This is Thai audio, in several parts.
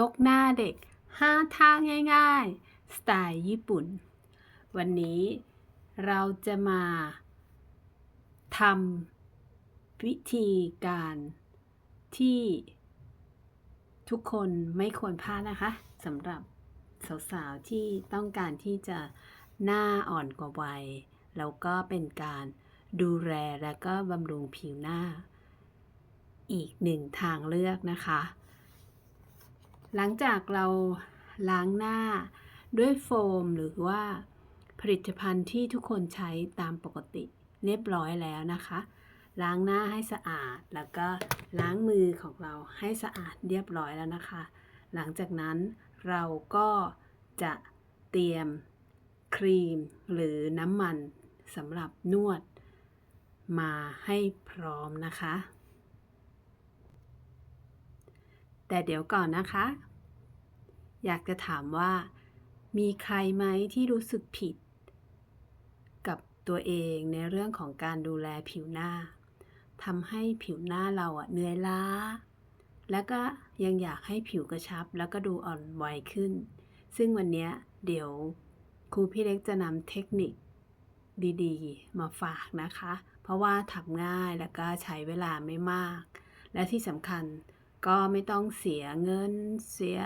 ยกหน้าเด็ก 5 ท่าง่ายๆ สไตล์ญี่ปุ่น วันนี้เราจะมาทำวิธีการที่ทุกคนไม่ควรพลาดนะคะสำหรับสาวๆ ที่ต้องการที่จะหน้าอ่อนกว่าวัย แล้วก็เป็นการดูแลและก็บำรุงผิวหน้า อีกหนึ่งทางเลือกนะคะ หลังจากเราล้างหน้าด้วยโฟมหรือว่าผลิตภัณฑ์ที่ทุกคนใช้ตามปกติเรียบร้อยแล้วนะคะ ล้างหน้าให้สะอาดแล้วก็ล้างมือของเราให้สะอาดเรียบร้อยแล้วนะคะ หลังจากนั้นเราก็จะเตรียมครีมหรือน้ำมันสำหรับนวดมาให้พร้อมนะคะ แต่เดี๋ยวก่อนนะคะ อยากจะถามว่า มีใครไหมที่รู้สึกผิด กับตัวเองในเรื่องของการดูแลผิวหน้าทำให้ผิวหน้าเราอะเหนื่อยล้า แล้วก็ยังอยากให้ผิวกระชับ แล้วก็ดูอ่อนวัยขึ้น ซึ่งวันนี้เดี๋ยวครูพี่เล็กจะนำเทคนิคดีๆ มาฝากนะคะ เพราะว่าทำง่ายแล้วก็ใช้เวลาไม่มาก และที่สำคัญ ก็ไม่ต้องเสียเงิน เสีย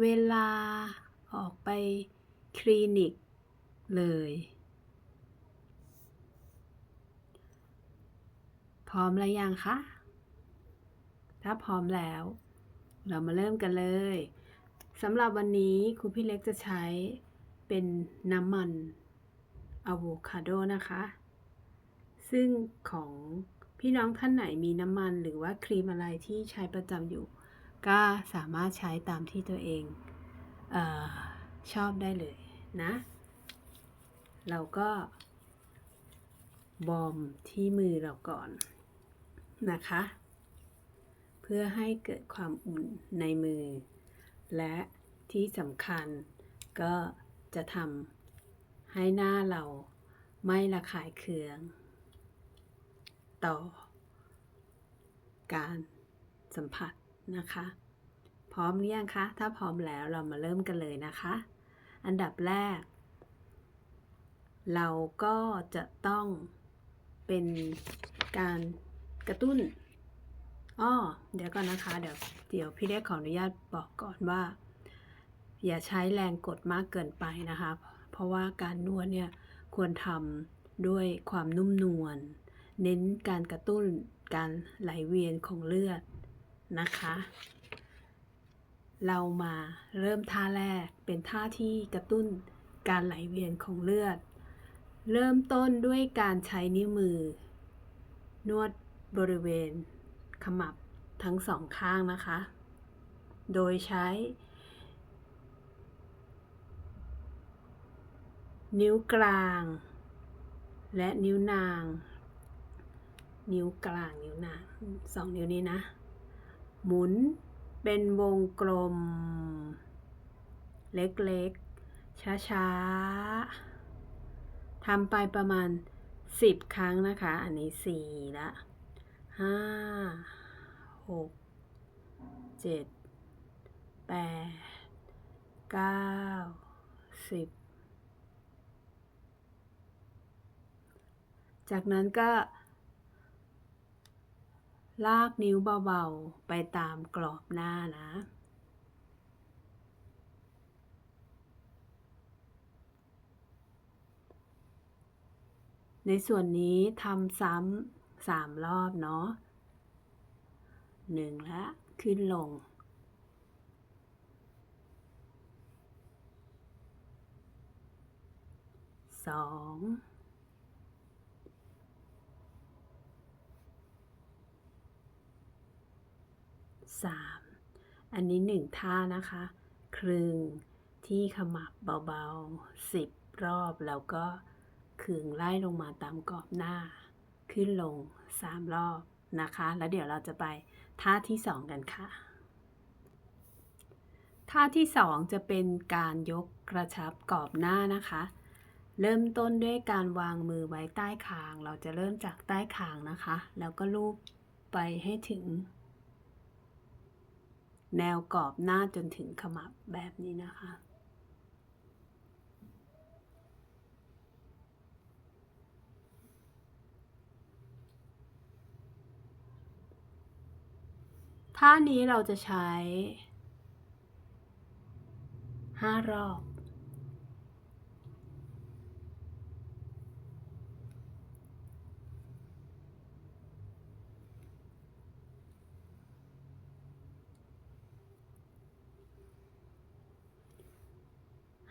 เวลาออกไปคลินิกเลย พร้อมแล้วยังคะ ถ้าพร้อมแล้ว เรามาเริ่มกันเลยสำหรับวันนี้ครูพี่เล็กจะใช้เป็นน้ำมันอะโวคาโดนะคะ ซึ่งของ พี่น้องท่านไหนมีน้ำมันหรือว่าครีมอะไรที่ใช้ประจำอยู่ ก็สามารถใช้ตามที่ตัวเองเออชอบได้เลยนะ เราก็บอมที่มือเราก่อนนะคะ เพื่อให้เกิดความอุ่นในมือ และที่สำคัญก็จะทำให้หน้าเราไม่ระคายเคือง ต่อ การสัมผัสนะคะ พร้อมหรือยังคะ ถ้าพร้อมแล้วเรามาเริ่มกันเลยนะคะ อันดับแรก เราก็จะต้องเป็นการกระตุ้นอ้อเดี๋ยวก่อนนะคะ เดี๋ยวเดี๋ยวพี่เล็กขออนุญาตบอกก่อนว่า อย่าใช้แรงกดมากเกินไปนะคะ เพราะว่าการนวดเนี่ยควรทำด้วยความนุ่มนวล เน้นการกระตุ้นการไหลเวียนของเลือดนะคะ เรามาเริ่มท่าแรกเป็นท่าที่กระตุ้นการไหลเวียนของเลือด เริ่มต้นด้วยการใช้นิ้วมือ นวดบริเวณขมับทั้งสองข้างนะคะ โดยใช้ นิ้วกลาง และนิ้วนาง นิ้วกลางนิ้วนางสองนิ้วนี้นะ หมุนเป็นวงกลม เล็กๆ ช้าๆทำไปประมาณ 10 ครั้งนะคะ อันนี้ 4 ละห้าหกเจ็ดแปดเก้าสิบจากนั้นก็ ลากนิ้วเบาๆ ไปตามกรอบหน้านะ ในส่วนนี้ทำซ้ำสามรอบเนาะหนึ่งละขึ้นลง สอง สามอันนี้หนึ่งท่านะคะ ครึงที่ขมับเบาๆสิบรอบ แล้วก็ขึงไล่ลงมาตามกรอบหน้า ขึ้นลงสามรอบนะคะ แล้วเดี๋ยวเราจะไปท่าที่สองกันค่ะ ท่าที่สองจะเป็นการยกกระชับกรอบหน้านะคะ เริ่มต้นด้วยการวางมือไว้ใต้คาง เราจะเริ่มจากใต้คางนะคะ แล้วก็ลูบไปให้ถึง แนวกรอบหน้าจนถึงขมับแบบนี้นะคะ ท่านี้เราจะใช้ห้ารอบ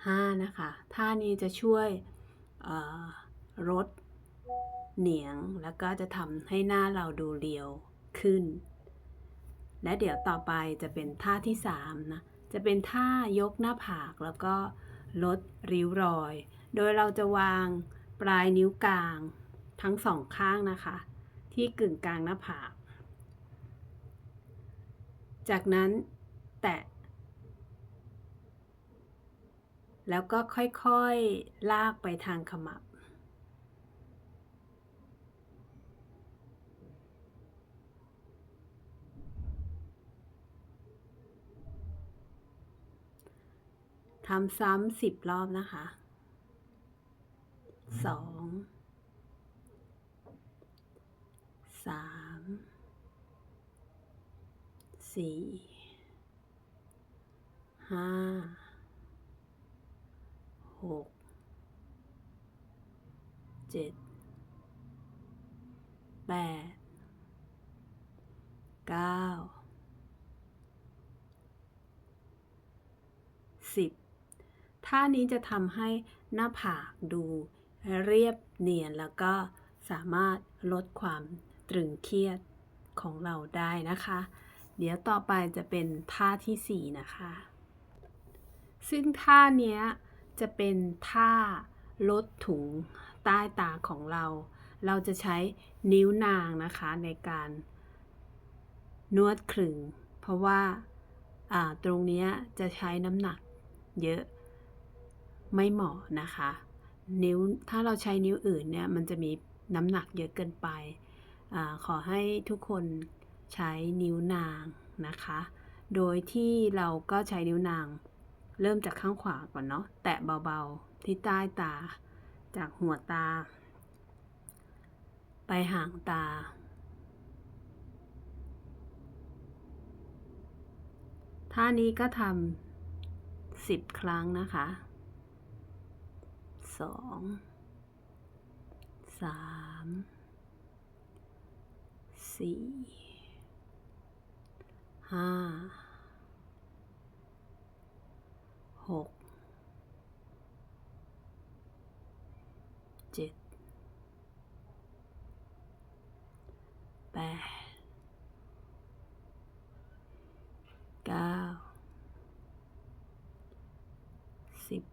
ห้านะคะ ท่านี้จะช่วยลดเหนียง แล้วก็จะทำให้หน้าเราดูเรียวขึ้น และเดี๋ยวต่อไปจะเป็นท่าที่สามนะ จะเป็นท่ายกหน้าผากแล้วก็ลดริ้วรอย โดยเราจะวางปลายนิ้วกลางทั้งสองข้างนะคะ ที่กึ่งกลางหน้าผาก จากนั้นแตะ แล้วก็ค่อยๆลากไปทางขมับ ทำซ้ำสิบรอบนะคะ สอง สาม สี่ ห้า หกเจ็ดแปดเก้าสิบท่านี้จะทำให้หน้าผากดูเรียบเนียนแล้วก็สามารถลดความตรึงเครียดของเราได้นะคะ เดี๋ยวต่อไปจะเป็นท่าที่ 4 นะคะ ซึ่งท่าเนี้ย จะเป็นท่าลดถุงใต้ตาของเรา เราจะใช้นิ้วนางนะคะในการนวดขลึง เพราะว่าตรงนี้จะใช้น้ำหนักเยอะไม่เหมาะนะคะ นิ้วถ้าเราใช้นิ้วอื่นเนี่ยมันจะมีน้ำหนักเยอะเกินไปอขอให้ทุกคนใช้นิ้วนางนะคะ โดยที่เราก็ใช้นิ้วนาง เริ่มจากข้างขวาก่อนเนาะ แตะเบาๆ ที่ใต้ตา จากหัวตา ไปหางตา ท่านี้ก็ทำสิบครั้งนะคะสองสามสี่ห้า หกเจ็ดแปดเก้าสิบ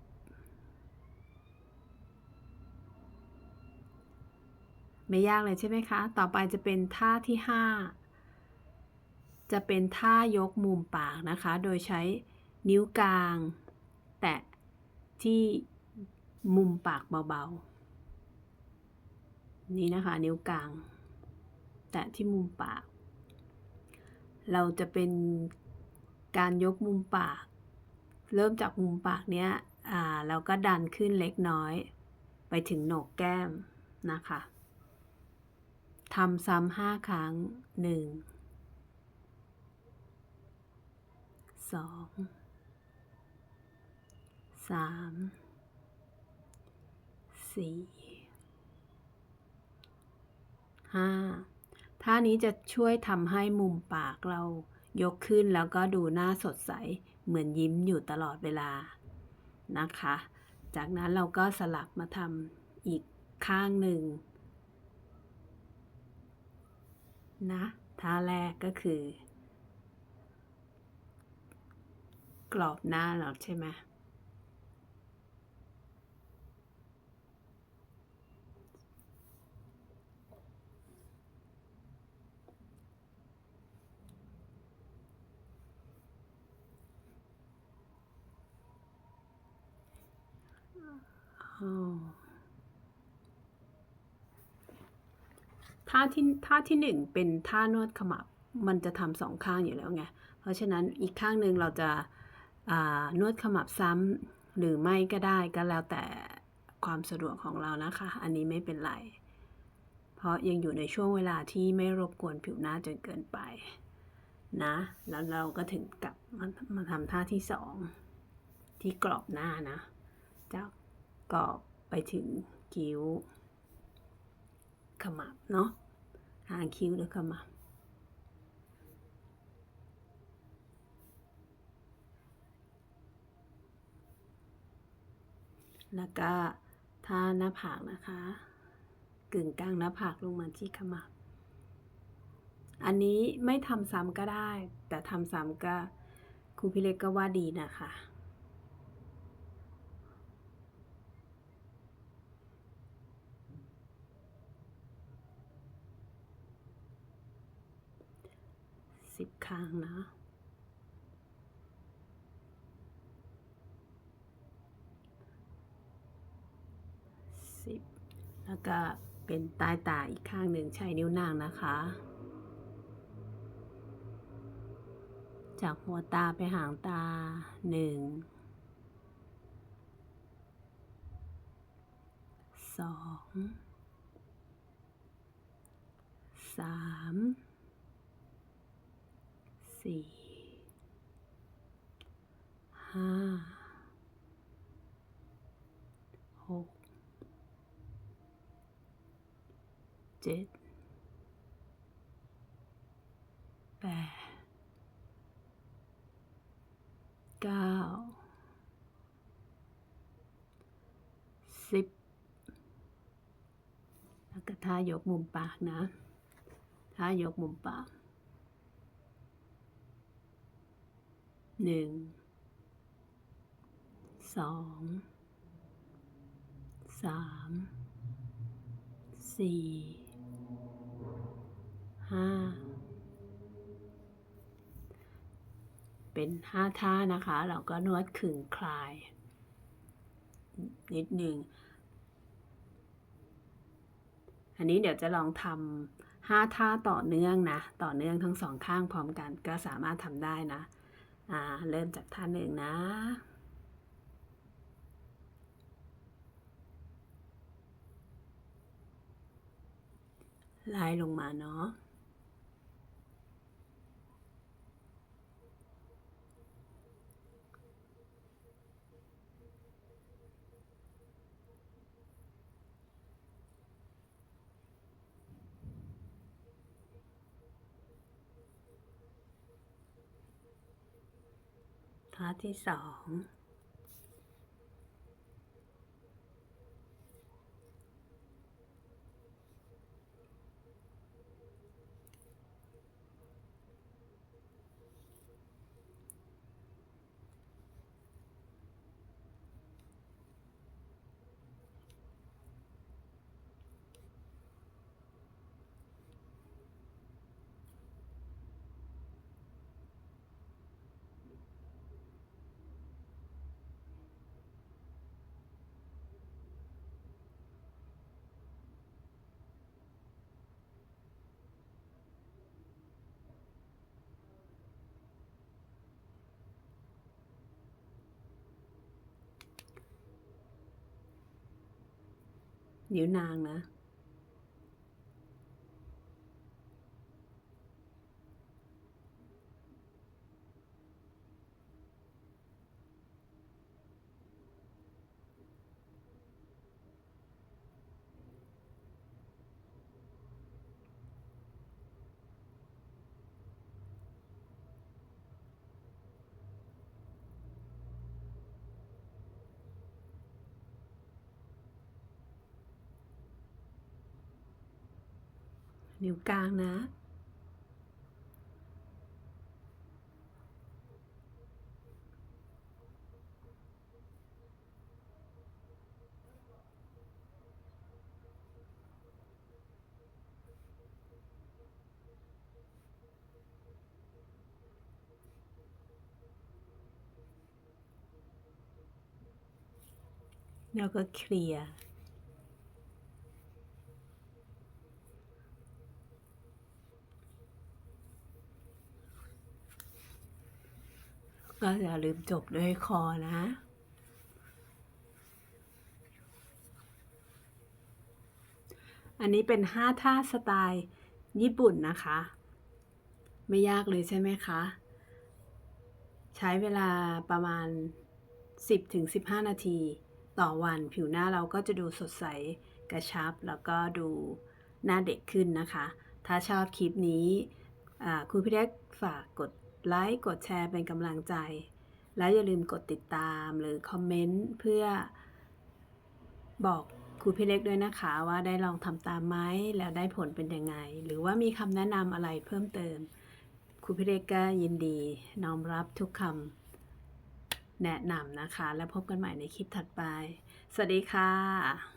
ไม่ยากเลยใช่ไหมคะ ต่อไปจะเป็นท่าที่5จะเป็นท่ายกมุมปากนะคะ โดยใช้นิ้วกลาง แตะที่มุมปากเบาๆ นี่นะคะ นิ้วกลาง แตะที่มุมปาก เราจะเป็นการยกมุมปาก เริ่มจากมุมปากเนี้ยอ่าเราก็ดันขึ้นเล็กน้อย ไปถึงโหนกแก้มนะคะทำซ้ำห้าครั้งหนึ่งสอง สามสี่ห้าท่านี้จะช่วยทำให้มุมปากเรายกขึ้นแล้วก็ดูหน้าสดใสเหมือนยิ้มอยู่ตลอดเวลานะคะ จากนั้นเราก็สลับมาทำอีกข้างหนึ่งนะท่าแรกก็คือ กรอบหน้าเราใช่ไหม ท่าที่ท่าที่หนึ่งเป็นท่านวดขมับ มันจะทำสองข้างอยู่แล้วไง เพราะฉะนั้นอีกข้างหนึ่งเราจะานวดขมับซ้ำหรือไม่ก็ได้ก็แล้วแต่ความสะดวกของเรานะคะ อันนี้ไม่เป็นไร เพราะยังอยู่ในช่วงเวลาที่ไม่รบกวนผิวหน้าจนเกินไปนะ แล้วเราก็ถึงกลับมามาทำท่าที่สองที่กรอบหน้านะ จากกรอบไปถึงคิ้วขมับเนาะ หางคิ้วหรือขมับแล้วก็ท่าหน้าผากนะคะ กึ่งกลางหน้าผากลงมาที่ขมับ อันนี้ไม่ทำซ้ำก็ได้ แต่ทำซ้ำก็ครูพี่เล็กก็ว่าดีนะคะ สิบครั้งนะสิบแล้วก็เป็นใต้ตาอีกข้างหนึ่งใช้นิ้วนางนะคะ จากหัวตาไปหางตาหนึ่งสองสาม สี่ห้าหกเจ็ดแปดเก้าสิบแล้วก็ทายกมุมปากนะทายกมุมปาก หนึ่งสองสามสี่ห้าเป็นห้าท่านะคะ เราก็นวดขึงคลาย นิดหนึ่ง อันนี้เดี๋ยวจะลองทำห้าท่าต่อเนื่องนะ ต่อเนื่องทั้งสองข้างพร้อมกันก็สามารถทำได้นะ อ่า เริ่มจากท่าหนึ่งนะไล่ลงมาเนาะ ท่าที่สอง นิ้วนางนะ นิ้วกลางนะ แล้วก็เคลียร์ ก็อย่าลืมจบด้วยคอนะอันนี้เป็น5ท่าสไตล์ญี่ปุ่นนะคะ ไม่ยากเลยใช่ไหมคะ ใช้เวลาประมาณ 10-15 นาที ต่อวันผิวหน้าเราก็จะดูสดใสกระชับ แล้วก็ดูหน้าเด็กขึ้นนะคะ ถ้าชอบคลิปนี้คุณพี่เล็กฝากกด ไลค์ กดแชร์เป็นกำลังใจ แล้วอย่าลืมกดติดตามหรือคอมเมนต์เพื่อบอกครูพี่เล็กด้วยนะคะว่าได้ลองทำตามไหมแล้วได้ผลเป็นยังไง หรือว่ามีคำแนะนำอะไรเพิ่มเติมครูพี่เล็กก็ยินดีน้อมรับทุกคำแนะนำนะคะ แล้วพบกันใหม่ในคลิปถัดไป สวัสดีค่ะ